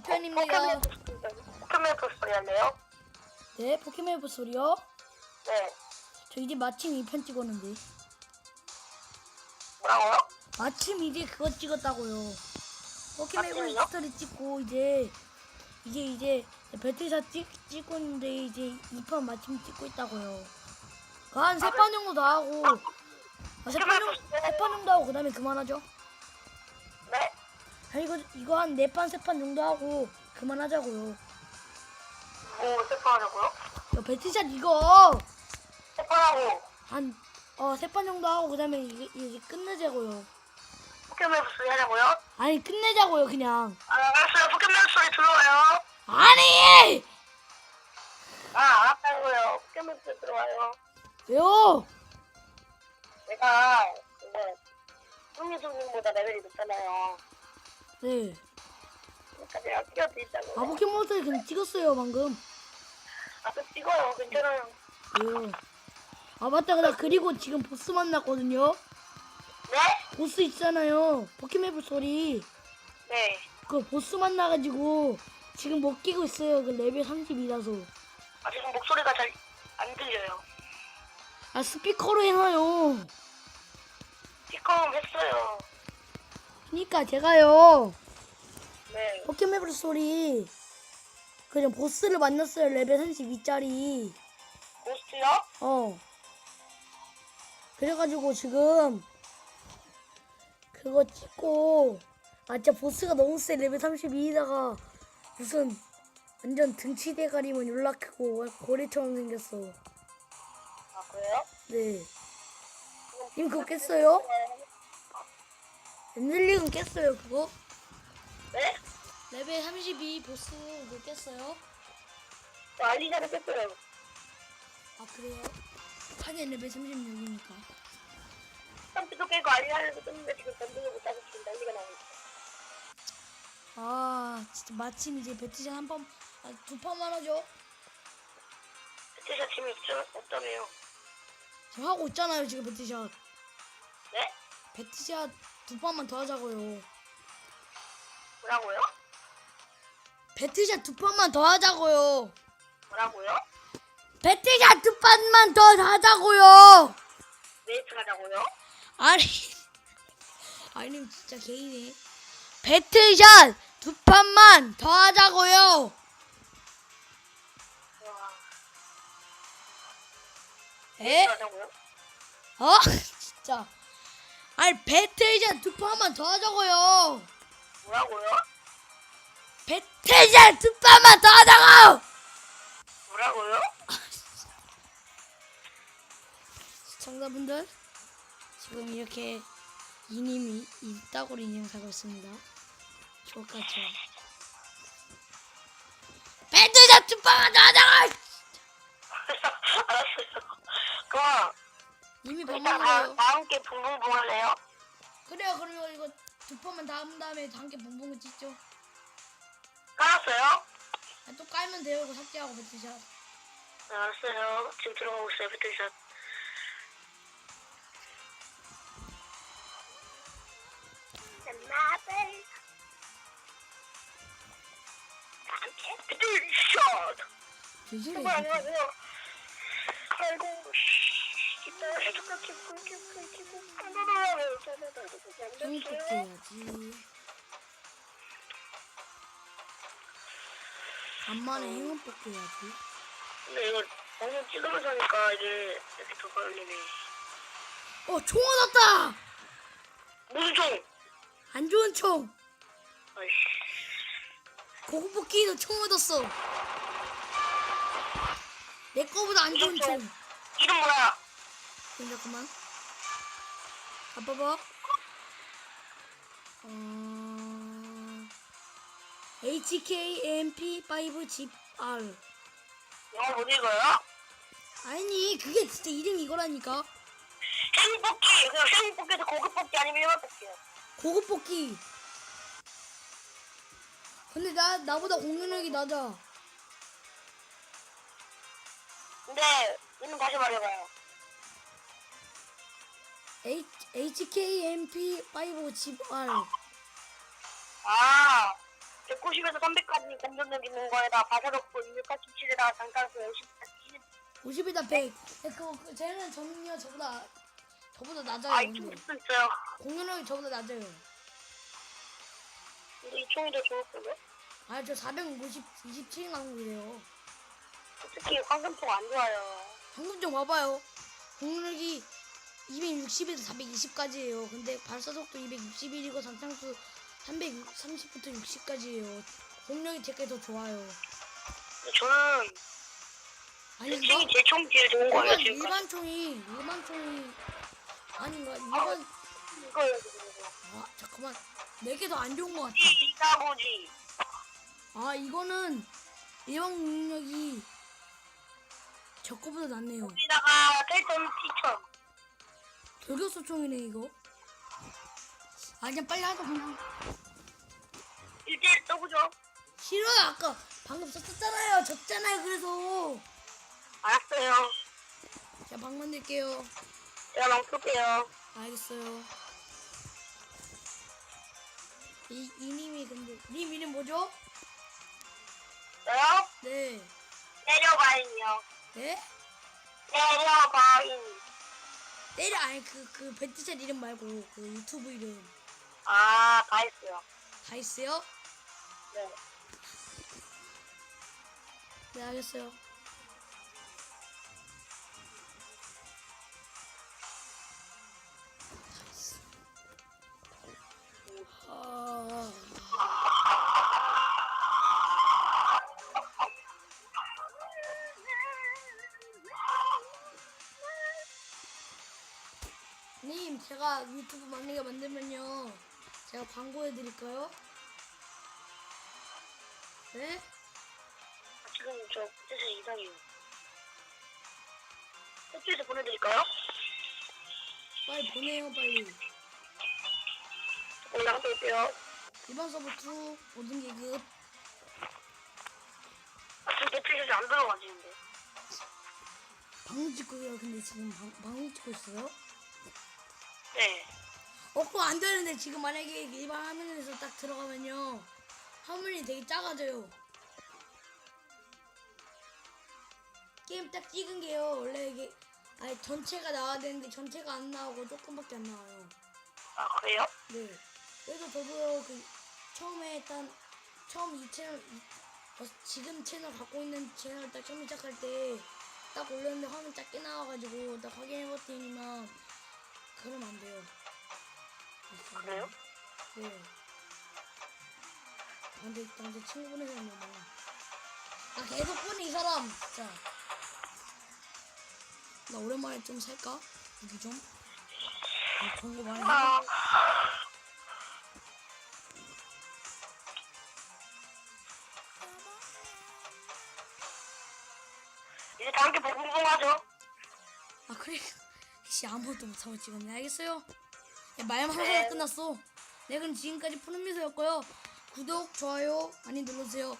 2편입니다. 포켓몬 소리 할래요? 네, 포켓몬 소리요. 네. 저 이제 마침 2편 찍었는데. 뭐라고요? 마침 이제 그거 찍었다고요. 포켓몬 마침이요? 스토리 찍고 이제 이제 이제 배틀샷 찍 찍고 있는데 이제 2편 마침 찍고 있다고요. 한세판 정도 더 하고 아, 세판 정도 세판 정도 하고 그 다음에 그만하죠. 네. 아, 이거 이거 한 네 판 세 판 정도 하고 그만하자고요. 뭐 세판하자고요? 저 배틀샷 이거 세판하고 한어세 판 정도 하고 그다음에 이게 이제 끝내자고요. 포켓몬 소리 하자고요? 아니 끝내자고요 그냥. 아, 알았어요. 포켓몬 소리 들어와요. 아니 아, 알았다고요. 포켓몬 소리 들어와요. 왜요? 내가 이제 승리승님보다 레벨이 높잖아요. 네. 아 포켓몬스터 그냥 찍었어요 방금. 아, 또 찍어요. 괜찮아요. 왜요? 아 맞다 나 그리고 지금 보스 만났거든요. 네? 보스 있잖아요. 포켓몬 소리. 네. 그 보스 만나가지고 지금 못 끼고 있어요. 그 레벨 32라서. 아, 지금 목소리가 잘 안 들려요. 아 스피커로 해놔요. 피컴 했어요. 그니까 제가요. 네. 포켓몬 소리. 그냥 보스를 만났어요. 레벨 32짜리. 고스트요? 어. 그래가지고 지금 그거 찍고 아 진짜 보스가 너무 세 레벨 32다가 무슨 완전 등치 대가리만 연락하고 고래처럼 생겼어. 아, 그래요? 네. 님 그거 깼어요? 엔젤릭은 깼어요 그거? 네? 레벨 32 보스 그거 깼어요? 저 알리자를 뺐어요. 아 그래요? 하긴 레벨 36이니까. 깜짝도 깨고 알리자를 뺐는데 지금 전등을 못 하고 지금 난리가 나고 있어요. 아 진짜 마침 이제 배트샷 한 판, 아, 두 판만 하죠? 진짜 재미 없죠? 없다며요. 저 하고 있잖아요 지금 배트샷 네? 배트샷 두 판만 더 하자고요 뭐라고요? 배트샷 두 판만 더 하자고요 뭐라고요? 배트샷 두 판만 더 하자고요 메이트 가자고요? 아니 아니 진짜 개이네 배트샷 두 판만 더 하자고요 와, 에? 가자고요? 어? 진짜 아니 두 판만 더 하자고요 뭐라고요? 두 판만 더 하자고 뭐라고요? 시청자분들 지금 이렇게 이님이 이따구리 인형 사고 있습니다. 좋겠죠. 배트샷 두 판만 더 하자고 알았어요. 그럼 이미 밥 다, 먹어요. 다 함께 붕붕 붕 할래요? 그래요. 그러면 이거 두 판만 다한 다음에 다 함께 붕붕을 찍죠. 깔았어요? 아, 또 깔면 돼요. 이거 삭제하고 배트샷. 네, 알았어요. 지금 들어가고 있어요, 배틀샷. 나벨 함께 배틀샷! 조심해. 정말 안녕하세요. 아이고, 씨. 뽑게야지. 간만에 행운 뽑게야지. 근데 이거 방송 찍으면서 하니까 이게 이렇게 더 걸리네. 어, 총 얻었다! 무슨 총? 안 좋은 총! 아이씨. 고급 뽑기도 총 얻었어. 내 거보다 안 좋은 총. 이름 뭐야? 잠깐만. 아빠봐. 어... HKMP5GR. 영어 못 읽어요? 아니, 그게 진짜 이름 이거라니까. 생뽑기 그냥 생뽑기에서 고급 뽑기 아니면 일반 뽑기요. 고급 뽑기. 근데 나, 나보다 공격력이 낮아. 근데 이름 다시 말해봐요. H, HKMP5GR. 아, 190에서 300까지 공격력 있는 거에다 바사롭고 287에다가 장가수 50까지 50이다 100. 근데 그거 그 쟤는 저는요 저보다 저보다 낮아요. 아, 이 근데. 총도 수 있어요. 공격력이 저보다 낮아요. 근데 이 총이 더 좋을 거예요. 아저 450, 27 나온 거예요. 특히 황금총 안 좋아요. 방금 좀 와봐요. 공격력이 260에서 420까지예요. 근데 발사 속도 261이고 장창수 330부터 60까지예요. 공격력이 제게 더 좋아요. 저는 아닌가? 특징이 제 총이 제일 좋은 거예요, 일반, 지금까지. 일반 총이 일반 총이 아닌가? 일반 이거예요, 지금. 아 잠깐만 내게 더 안 좋은 것 같아. 이 이가고지. 아 이거는 일반 공격력이 저 거보다 낫네요. 여기다가 텔점 티천. 돌격소 총이네 이거. 아 그냥 빨리 하자 그냥. 1대1 떠보죠. 싫어요 아까 방금 썼잖아요. 졌잖아요 그래서. 알았어요. 제가 방 만들게요. 제가 멈출게요. 알겠어요. 이 이 님이 근데 님 이름 뭐죠? 저요? 네. 내려가인이요. 네? 내려가인. 때려 아니 그 그 배트샷 이름 말고 그 유튜브 이름 아, 다 했어요. 다 있어요? 네. 네 알겠어요. 제가 유튜브 만약에 만들면요 제가 광고해 드릴까요? 네? 아, 지금 저 뜻이 이상해요. 택시에서 보내드릴까요? 빨리 보내요 빨리 조금 나갔다 올게요. 이번 서브 2 모든 계급 아, 지금 택시에서 안 들어가지는데. 방송 찍고 있어요 근데 지금 방, 방송 찍고 있어요? 네. 어 그거 안 되는데 지금 만약에 일반 화면에서 딱 들어가면요 화면이 되게 작아져요 게임 딱 찍은 게요 원래 이게 아니 전체가 나와야 되는데 전체가 안 나오고 조금밖에 안 나와요 아, 그래요? 네. 그래서 저도요, 그, 처음에 일단, 처음 이 채널, 이, 어, 지금 채널 갖고 있는 채널 딱 처음 시작할 때, 딱 올렸는데 화면 작게 나와가지고, 딱 확인해봤더니만, 그러면 안 돼요. 그래요? 네. 근데, 나한테 친구 보내줬네, 뭐. 아, 계속 보내, 이 사람! 진짜. 나 오랜만에 좀 살까? 무기 좀? 아, 좋은 거 많이 사. 아, 이제 다음 게 궁금하죠? 아 그래? 씨 아무것도 못하고 찍었네 알겠어요? 야, 말만 네. 하다가 끝났어 네 그럼 지금까지 푸른미소였고요 구독 좋아요 많이 눌러주세요